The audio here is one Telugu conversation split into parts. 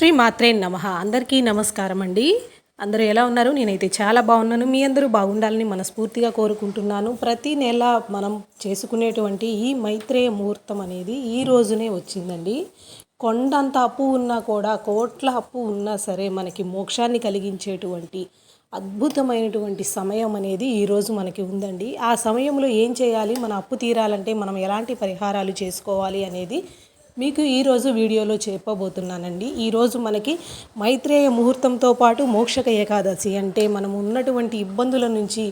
శ్రీ మాత్రే నమ. అందరికీ నమస్కారం అండి. అందరూ ఎలా ఉన్నారు? నేనైతే చాలా బాగున్నాను. మీ అందరూ బాగుండాలని మనస్ఫూర్తిగా కోరుకుంటున్నాను. ప్రతి నెల మనం చేసుకునేటువంటి ఈ మైత్రేయ ముహూర్తం అనేది ఈ రోజునే వచ్చిందండి. కొండంత అప్పు ఉన్నా కూడా కోట్ల అప్పు ఉన్నా సరే మనకి మోక్షాన్ని కలిగించేటువంటి అద్భుతమైనటువంటి సమయం అనేది ఈరోజు మనకి ఉందండి. ఆ సమయంలో ఏం చేయాలి? మన అప్పు తీరాలంటే మనం ఎలాంటి పరిహారాలు చేసుకోవాలి అనేది మీకు ఈరోజు వీడియోలో చెప్పబోతున్నానండి. ఈరోజు మనకి మైత్రేయ ముహూర్తంతో పాటు మోక్షక ఏకాదశి అంటే మనం ఉన్నటువంటి ఇబ్బందుల నుంచి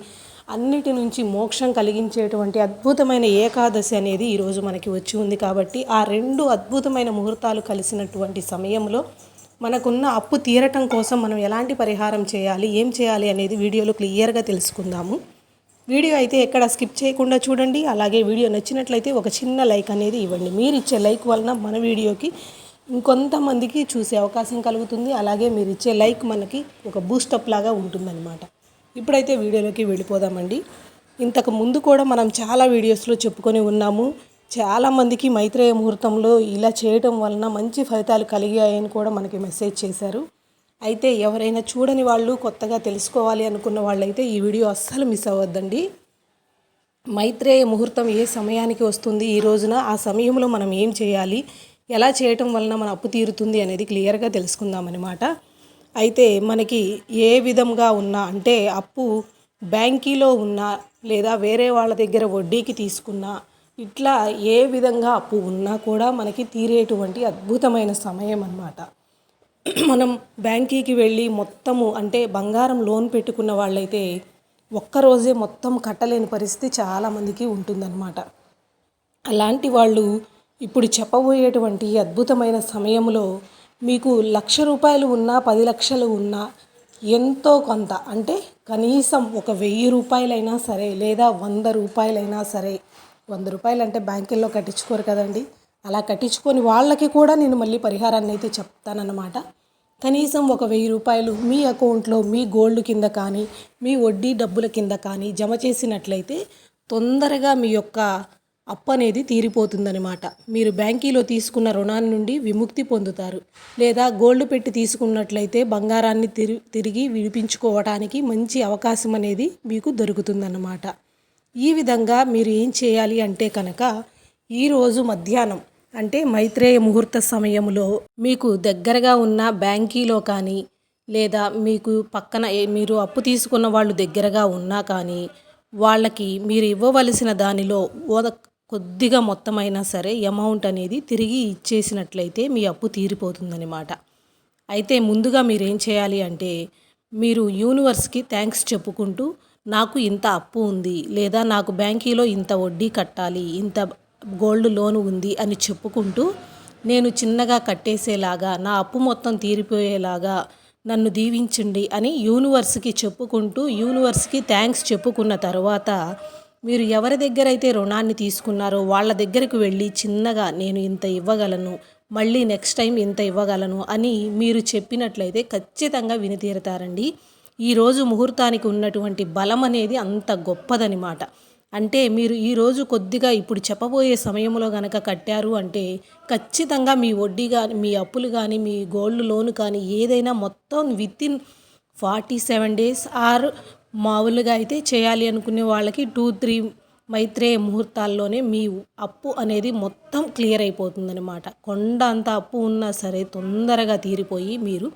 అన్నిటి నుంచి మోక్షం కలిగించేటువంటి అద్భుతమైన ఏకాదశి అనేది ఈరోజు మనకి వచ్చి ఉంది కాబట్టి ఆ రెండు అద్భుతమైన ముహూర్తాలు కలిసినటువంటి సమయంలో మనకున్న అప్పు తీరటం కోసం మనం ఎలాంటి పరిహారం చేయాలి ఏం చేయాలి అనేది వీడియోలో క్లియర్గా తెలుసుకుందాము. వీడియో అయితే ఎక్కడ స్కిప్ చేయకుండా చూడండి. అలాగే వీడియో నచ్చినట్లయితే ఒక చిన్న లైక్ అనేది ఇవ్వండి. మీరు ఇచ్చే లైక్ వలన మన వీడియోకి ఇంకొంతమందికి చూసే అవకాశం కలుగుతుంది. అలాగే మీరు ఇచ్చే లైక్ మనకి ఒక బూస్టప్ లాగా ఉంటుందన్నమాట. ఇప్పుడైతే వీడియోలోకి వెళ్ళిపోదామండి. ఇంతకు ముందు కూడా మనం చాలా వీడియోస్లో చెప్పుకొని ఉన్నాము. చాలామందికి మైత్రేయ ముహూర్తంలో ఇలా చేయటం వలన మంచి ఫలితాలు కలిగాయని కూడా మనకి మెసేజ్ చేశారు. అయితే ఎవరైనా చూడని వాళ్ళు కొత్తగా తెలుసుకోవాలి అనుకున్న వాళ్ళైతే ఈ వీడియో అస్సలు మిస్ అవ్వద్దండి. మైత్రేయ ముహూర్తం ఏ సమయానికి వస్తుంది? ఈ రోజున ఆ సమయంలో మనం ఏం చేయాలి? ఎలా చేయటం వలన మన అప్పు తీరుతుంది అనేది క్లియర్గా తెలుసుకుందాం అనమాట అయితే మనకి ఏ విధంగా ఉన్నా అంటే అప్పు బ్యాంకీలో ఉన్నా లేదా వేరే వాళ్ళ దగ్గర వడ్డీకి తీసుకున్నా ఇట్లా ఏ విధంగా అప్పు ఉన్నా కూడా మనకి తీరేటువంటి అద్భుతమైన సమయం అన్నమాట మనం బ్యాంకీకి వెళ్ళి మొత్తము అంటే బంగారం లోన్ పెట్టుకున్న వాళ్ళైతే ఒక్కరోజే మొత్తం కట్టలేని పరిస్థితి చాలామందికి ఉంటుందన్నమాట. అలాంటి వాళ్ళు ఇప్పుడు చెప్పబోయేటువంటి అద్భుతమైన సమయంలో మీకు లక్ష రూపాయలు ఉన్నా పది లక్షలు ఉన్నా ఎంతో కొంత అంటే కనీసం ఒక వెయ్యి రూపాయలైనా సరే లేదా వంద రూపాయలైనా సరే వంద రూపాయలు అంటే బ్యాంకుల్లో కట్టించుకోరు కదండి. అలా కట్టించుకొని వాళ్ళకి కూడా నేను మళ్ళీ పరిహారాన్ని అయితే చెప్తానన్నమాట. కనీసం ఒక వెయ్యి రూపాయలు మీ అకౌంట్లో మీ గోల్డ్ కింద కానీ మీ వడ్డీ డబ్బుల కింద కానీ జమ చేసినట్లయితే తొందరగా మీ యొక్క అప్పు అనేది తీరిపోతుందనమాట మీరు బ్యాంకీలో తీసుకున్న రుణాన్ని నుండి విముక్తి పొందుతారు. లేదా గోల్డ్ పెట్టి తీసుకున్నట్లయితే బంగారాన్ని తిరి తిరిగి విడిపించుకోవడానికి మంచి అవకాశం అనేది మీకు దొరుకుతుందన్నమాట. ఈ విధంగా మీరు ఏం చేయాలి అంటే కనుక ఈరోజు మధ్యాహ్నం అంటే మైత్రేయ ముహూర్త సమయంలో మీకు దగ్గరగా ఉన్న బ్యాంకీలో కానీ లేదా మీకు పక్కన మీరు అప్పు తీసుకున్న వాళ్ళు దగ్గరగా ఉన్నా కానీ వాళ్ళకి మీరు ఇవ్వవలసిన దానిలో ఓద కొద్దిగా మొత్తమైనా సరే అమౌంట్ అనేది తిరిగి ఇచ్చేసినట్లయితే మీ అప్పు తీరిపోతుందనమాట అయితే ముందుగా మీరు ఏం చేయాలి అంటే మీరు యూనివర్స్కి థ్యాంక్స్ చెప్పుకుంటూ నాకు ఇంత అప్పు ఉంది లేదా నాకు బ్యాంకీలో ఇంత వడ్డీ కట్టాలి ఇంత గోల్డ్ లోన్ ఉంది అని చెప్పుకుంటూ నేను చిన్నగా కట్టేసేలాగా నా అప్పు మొత్తం తీరిపోయేలాగా నన్ను దీవించండి అని యూనివర్స్కి చెప్పుకుంటూ యూనివర్స్కి థ్యాంక్స్ చెప్పుకున్న తర్వాత మీరు ఎవరి దగ్గర అయితే రుణాన్ని తీసుకున్నారో వాళ్ళ దగ్గరికి వెళ్ళి చిన్నగా నేను ఇంత ఇవ్వగలను మళ్ళీ నెక్స్ట్ టైం ఇంత ఇవ్వగలను అని మీరు చెప్పినట్లయితే ఖచ్చితంగా విని తీరుతారండి ఈరోజు ముహూర్తానికి ఉన్నటువంటి బలం అనేది అంత గొప్పదనమాట. అంటే మీరు ఈరోజు కొద్దిగా ఇప్పుడు చెప్పబోయే సమయంలో గనక కట్టారు అంటే ఖచ్చితంగా మీ వడ్డీ కానీ మీ అప్పులు కానీ మీ గోల్డ్ లోన్ కానీ ఏదైనా మొత్తం within forty seven days or మామూలుగా అయితే చేయాలి అనుకునే వాళ్ళకి టూ త్రీ మైత్రేయ ముహూర్తాల్లోనే మీ అప్పు అనేది మొత్తం క్లియర్ అయిపోతుందన్నమాట. కొండ అంత అప్పు ఉన్నా సరే తొందరగా తీరిపోయి మీరు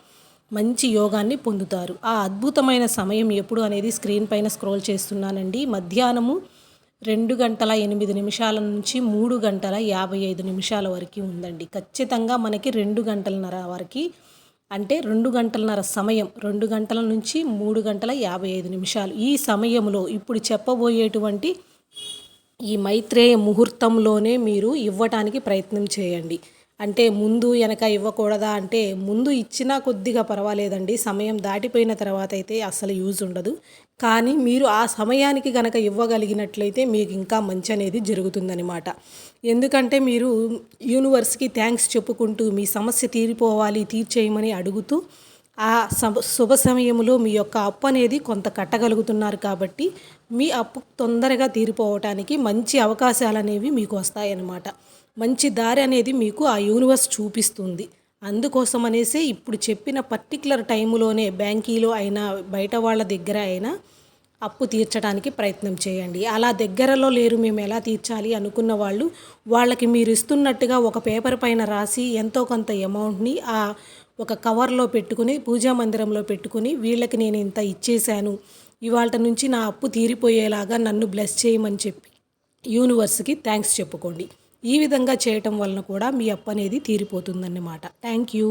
మంచి యోగాన్ని పొందుతారు. ఆ అద్భుతమైన సమయం ఎప్పుడు అనేది స్క్రీన్ పైన స్క్రోల్ చేస్తున్నానండి. మధ్యాహ్నము రెండు గంటల ఎనిమిది నిమిషాల నుంచి మూడు గంటల యాభై ఐదు నిమిషాల వరకు ఉందండి. ఖచ్చితంగా మనకి రెండు గంటలన్నర వరకు అంటే రెండు గంటలన్నర సమయం రెండు గంటల నుంచి మూడు గంటల యాభై ఐదు నిమిషాలు ఈ సమయంలో ఇప్పుడు చెప్పబోయేటువంటి ఈ మైత్రేయ ముహూర్తంలోనే మీరు ఇవ్వటానికి ప్రయత్నం చేయండి. అంటే ముందు వెనక ఇవ్వకూడదా అంటే ముందు ఇచ్చినా కొద్దిగా పర్వాలేదండి. సమయం దాటిపోయిన తర్వాత అయితే అసలు యూజ్ ఉండదు. కానీ మీరు ఆ సమయానికి గనక ఇవ్వగలిగినట్లయితే మీకు ఇంకా మంచి అనేది జరుగుతుందనమాట ఎందుకంటే మీరు యూనివర్స్కి థ్యాంక్స్ చెప్పుకుంటూ మీ సమస్య తీరిపోవాలి తీర్చేయమని అడుగుతూ ఆ శుభ సమయంలో మీ యొక్క అప్పు అనేది కొంత కట్టగలుగుతున్నారు కాబట్టి మీ అప్పు తొందరగా తీరిపోవటానికి మంచి అవకాశాలు అనేవి మీకు వస్తాయన్నమాట. మంచి దారి అనేది మీకు ఆ యూనివర్స్ చూపిస్తుంది. అందుకోసం అనేసి ఇప్పుడు చెప్పిన పర్టికులర్ టైంలోనే బ్యాంకీలో అయినా బయట వాళ్ళ దగ్గర అయినా అప్పు తీర్చడానికి ప్రయత్నం చేయండి. అలా దగ్గరలో లేరు మేము ఎలా తీర్చాలి అనుకున్న వాళ్ళు వాళ్ళకి మీరు ఇస్తున్నట్టుగా ఒక పేపర్ పైన రాసి ఎంతో కొంత అమౌంట్ని ఆ ఒక కవర్లో పెట్టుకుని పూజా మందిరంలో పెట్టుకుని వీళ్ళకి నేను ఇంత ఇచ్చేశాను ఇవాళ నుంచి నా అప్పు తీరిపోయేలాగా నన్ను బ్లెస్ చేయమని చెప్పి యూనివర్స్కి థ్యాంక్స్ చెప్పుకోండి. ఈ విధంగా చేయటం వలన కూడా మీ అప్పు అనేది తీరిపోతుందన్నమాట. Thank you